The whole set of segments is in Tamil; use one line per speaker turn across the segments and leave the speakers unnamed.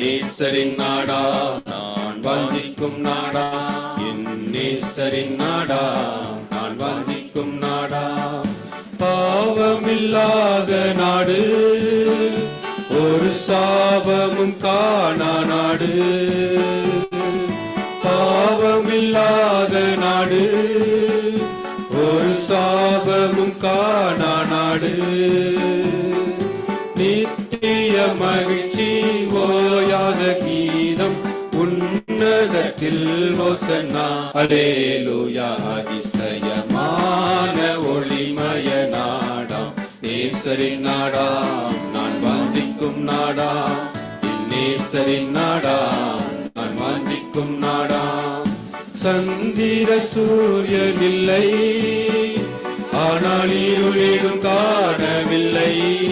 நேசரின் நாடா நான் வாழ்ந்திக்கும் நாடா. என் நேசரின் நாடா நான் வாழ்ந்திக்கும் நாடா. பாவமில்லாத நாடு ஒரு சாபமும் காணா நாடு. பாவமில்லாத நாடு ஒரு சாபமும் காணா நாடு. நித்திய மகிழ்ச்சி உன்னதத்தில் ஓசன்னா அலேலுயா அதிசயமான ஒளிமய நாடாம். நேசரின் நாடாம் நான் வாஞ்சிக்கும் நாடாம். நேசரின் நாடாம் நான் வாஞ்சிக்கும் நாடாம். சந்திர சூரியன் இல்லை. ஆனால் இருளிலும் காணவில்லை.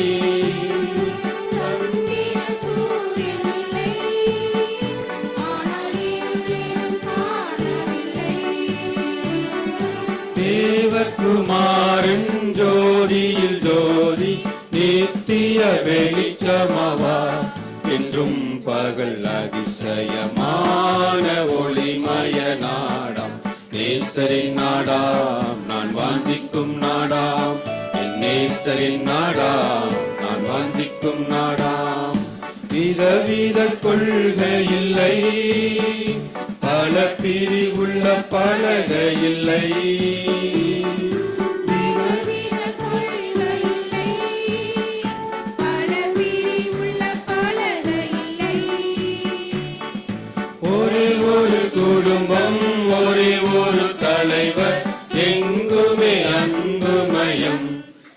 தேவகுமாரன் ஜோதியில் ஜோதி நித்திய வெளிச்சமவா. என்றும் பகல் அதிசயமான ஒளிமய நாடாம். நேசரின் நாடாம் நான் வாந்திக்கும் நாடாம். என் நேசரின் நாடாம் நான் வாந்திக்கும் நாடாம். விதவித கொள்கை இல்லை பல பிரிவுள்ள பலகை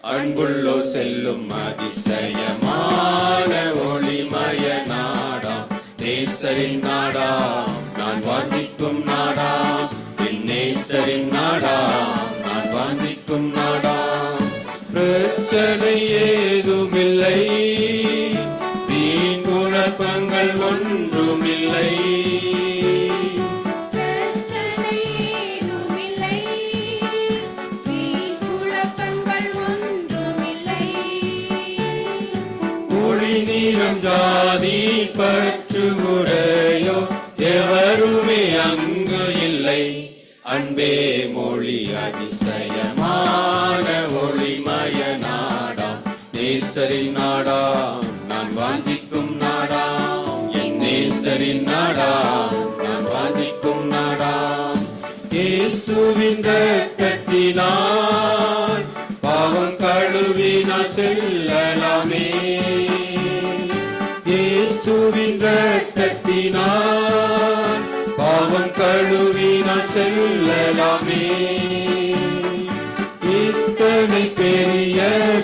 அன்புள்ளோ செல்லும் அதிசயமான ஒளிமய நாடா நேசரின் நாடா நான் வாஞ்சிக்கும் நாடா என் நேசரின் நாடா நான் வாஞ்சிக்கும்
நாடா
மொழி நீரம் ஜாதி பற்று உடையோ எவருமே அங்கு இல்லை. அன்பே மொழி அதிசயமான ஒளிமய நாடாம். நேசரின் நாடாம் நான் வாஞ்சிக்கும் நாடாம். என் நேசரின் நாடாம் நான் வாஞ்சிக்கும் நாடாம். இயேசுவின் ரத்தத்தினால் இயேசுவின் ரத்தத்தினால் பாவம் கழுவினால் செல்லலாமே. இத்தனை பெரிய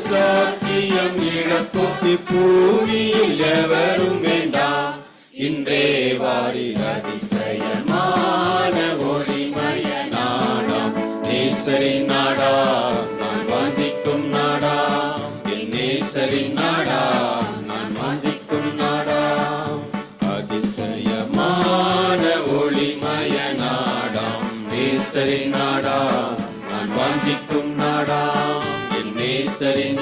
சாக்கியம் இழப்போக்கு பூமியில் எவரும் வேண்டாம் இன்றே நேசரின் நாடா நான் வாஞ்சிக்கும் நாடா என் நேசரின்